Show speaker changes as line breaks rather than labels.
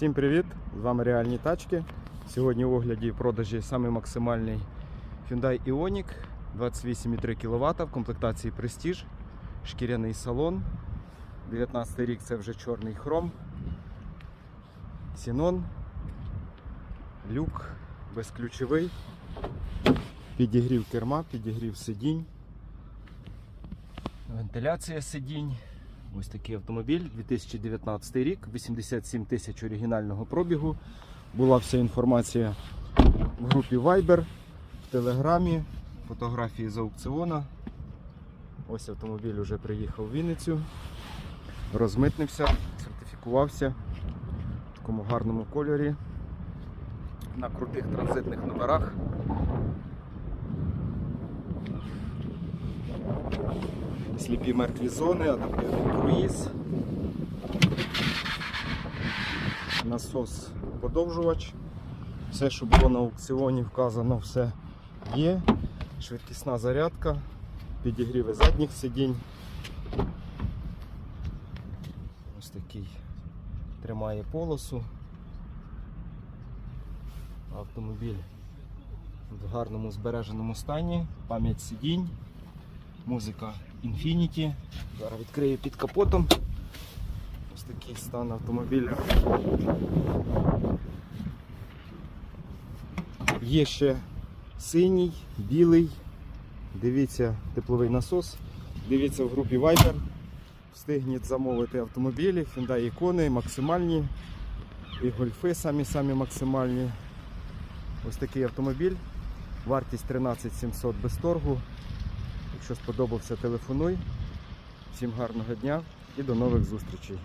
Всім привіт! З вами реальні тачки. Сьогодні в огляді продажі самий максимальний Hyundai Ioniq 28,3 кВт в комплектації Prestige, шкіряний салон. 19 рік це вже чорний хром. Сінон, люк, безключовий, підігрів керма, підігрів сидінь, вентиляція сидінь. Ось такий автомобіль, 2019 рік, 87 тисяч оригінального пробігу. Була вся інформація в групі Viber, в Телеграмі, фотографії з аукціона. Ось автомобіль вже приїхав в Вінницю, розмитнився, сертифікувався в такому гарному кольорі, на крутих транзитних номерах. Сліпі мертві зони, адаптивний круїз, насос подовжувач. Все, що було на аукціоні, вказано, все є. Швидкісна зарядка, підігріви задніх сидінь. Ось такий тримає полосу. Автомобіль в гарному збереженому стані, пам'ять сидінь, музика Infinity. Зараз відкрию під капотом. Ось такий стан автомобіля. Є ще синій, білий. Дивіться тепловий насос. Дивіться в групі Viber. Встигніть замовити автомобілі, Hyundai ікони максимальні. І гольфи самі-самі максимальні. Ось такий автомобіль. Вартість 13 700 без торгу. Якщо сподобався, телефонуй. Всім гарного дня і до нових зустрічей.